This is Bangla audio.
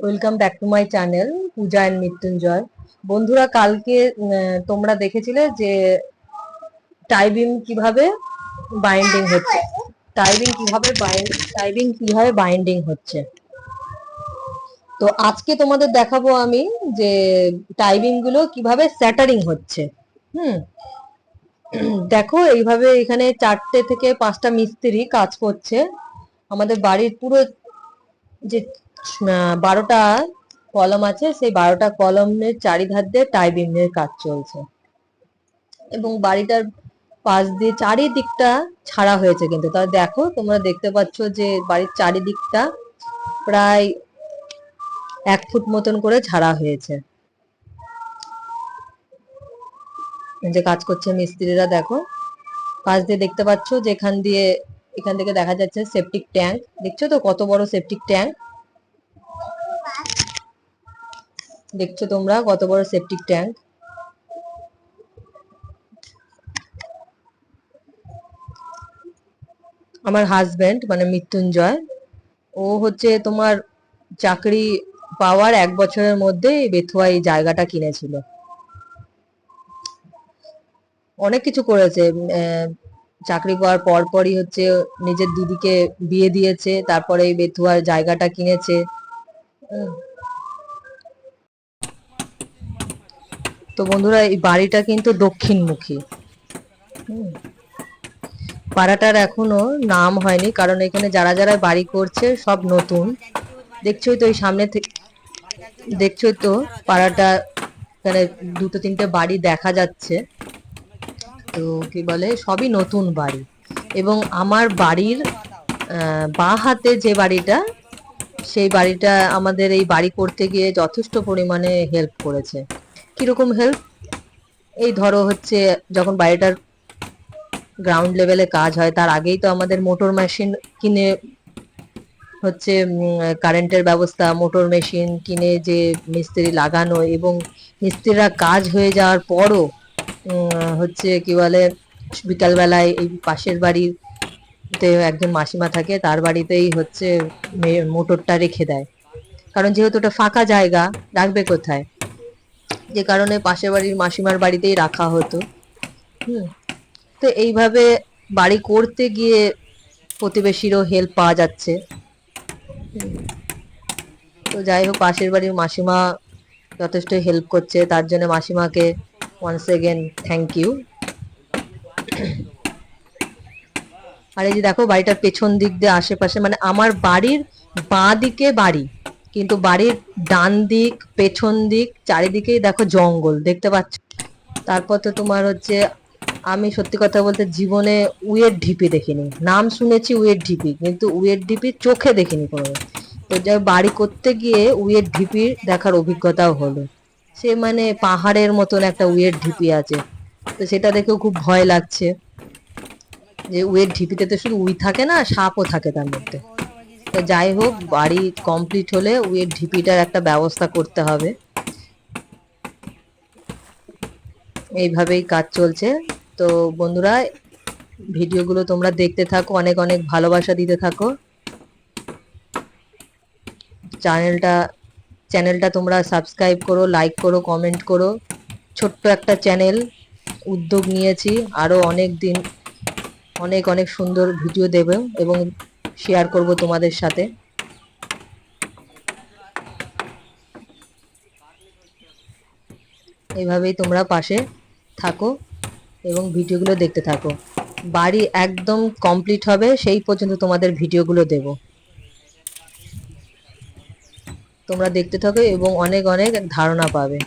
Welcome back to my channel Puja and Mrityunjay বন্ধুরা, কালকে তোমরা দেখেছিলে যে টাইবিং কীভাবে বাইন্ডিং হচ্ছে? টাইবিং কীভাবে টাইবিং কীভাবে বাইন্ডিং হচ্ছে? তো আজকে তোমাদের দেখাবো আমি যে টাইবিংগুলো কীভাবে স্যাটারিং হচ্ছে। হুম? দেখো, এইভাবে এখানে চারটে থেকে পাঁচটা মিস্ত্রি কাজ করছে। আমাদের বাড়ির পুরো যে বারোটা কলম আছে, সেই বারোটা কলমের চারিধার দিয়ে টাইবিং এর কাজ চলছে। এবং বাড়িটার পাশ দিয়ে চারিদিকটা ছাড়া হয়েছে কিন্তু। তাহলে দেখো, তোমরা দেখতে পাচ্ছ যে বাড়ির চারিদিকটা প্রায় এক ফুট মতন করে ছাড়া হয়েছে। যে কাজ করছে মিস্ত্রিরা, দেখো। পাশ দিয়ে দেখতে পাচ্ছ যে এখান দিয়ে, এখান থেকে দেখা যাচ্ছে সেপটিক ট্যাঙ্ক দেখছ তো কত বড় সেপটিক ট্যাঙ্ক দেখছ তোমরা কত বড় সেপটিক ট্যাঙ্ক আমার হাজবেন্ড মানে মৃত্যুঞ্জয়, ও হচ্ছে তোমার চাকরি পাওয়ার এক বছরের মধ্যে বেথুয়া এই জায়গাটা কিনেছিল। অনেক কিছু করেছে চাকরি পাওয়ার পর পরই হচ্ছে নিজের দিদিকে বিয়ে দিয়েছে, তারপরে এই বেথুয়ার জায়গাটা কিনেছে। তো বন্ধুরা, এই বাড়িটা কিন্তু দক্ষিণমুখী। পাড়াটার এখনও নাম হয়নি, কারণ এখানে যারা যারা বাড়ি করছে সব নতুন। দেখছোই তো এই সামনে থেকে দেখছোই তো পাড়াটা, এখানে দুটো তিনটে বাড়ি দেখা যাচ্ছে। তো কি বলে, সবই নতুন বাড়ি। এবং আমার বাড়ির বাঁ হাতে যে বাড়িটা, সেই বাড়িটা আমাদের এই বাড়ি করতে গিয়ে যথেষ্ট পরিমাণে হেল্প করেছে। কীরকম হেল্প এই ধরো হচ্ছে যখন বাড়িটার গ্রাউন্ড লেভেলে কাজ হয়, তার আগেই তো আমাদের মোটর মেশিন কিনে হচ্ছে কারেন্টের ব্যবস্থা মোটর মেশিন কিনে যে মিস্ত্রি লাগানো এবং মিস্ত্রিরা কাজ হয়ে যাওয়ার পরও হচ্ছে কি বলে, বিকালবেলায় এই পাশের বাড়িতে একজন মাসিমা থাকে, তার বাড়িতেই হচ্ছে মোটরটা রেখে দেয়। কারণ যেহেতু ওটা ফাঁকা জায়গা, রাখবে কোথায়? যে কারণে পাশের বাড়ির মাসিমার বাড়িতেই রাখা হতো। হুম। তো এইভাবে বাড়ি করতে গিয়ে প্রতিবেশীরও হেল্প পাওয়া যাচ্ছে। তো যাই হোক, পাশের বাড়ির মাসিমা যথেষ্ট হেল্প করছে, তার জন্য মাসিমাকে ওয়ান্স এগেন থ্যাংক ইউ আর এই যে দেখো, বাড়িটার পেছন দিক দিয়ে, আশেপাশে মানে আমার বাড়ির বাঁ দিকে বাড়ি। কিন্তু বাড়ির ডান দিক, পেছন দিক, চারিদিকেই দেখো জঙ্গল, দেখতে পাচ্ছ? তারপর তো তোমার হচ্ছে, আমি সত্যি কথা বলতে জীবনে উয়ের ঢিপি দেখিনি। নাম শুনেছি উয়ের ঢিপি, কিন্তু উয়ের ঢিপি চোখে দেখিনি কোনো তো যা বাড়ি করতে গিয়ে উয়ের ঢিপি দেখার অভিজ্ঞতাও হলো। সে মানে পাহাড়ের মতন একটা উয়ের ঢিপি আছে। তো সেটা দেখেও খুব ভয় লাগছে। যে উয়ের ঢিপিতে তো শুধু উই থাকে না, সাপও থাকে তার মধ্যে। তো যাই হোক, বাড়ি কমপ্লিট হলে উয়ের ঢিপিটার একটা ব্যবস্থা করতে হবে। এইভাবেই কাজ চলছে। তো বন্ধুরা, ভিডিওগুলো তোমরা দেখতে থাকো, অনেক অনেক ভালোবাসা দিতে থাকো। চ্যানেলটা চ্যানেলটা তোমরা সাবস্ক্রাইব করো লাইক করো কমেন্ট করো। ছোট্ট একটা চ্যানেল উদ্যোগ নিয়েছি। আরও অনেক দিন, অনেক অনেক সুন্দর ভিডিও দেবে এবং শেয়ার করব তোমাদের সাথে। এইভাবেই তোমরা পাশে থাকো এবং ভিডিওগুলো দেখতে থাকো। বাড়ি একদম কমপ্লিট হবে, সেই পর্যন্ত তোমাদের ভিডিওগুলো দেব। তোমরা দেখতে থাকো এবং অনেক অনেক ধারণা পাবে।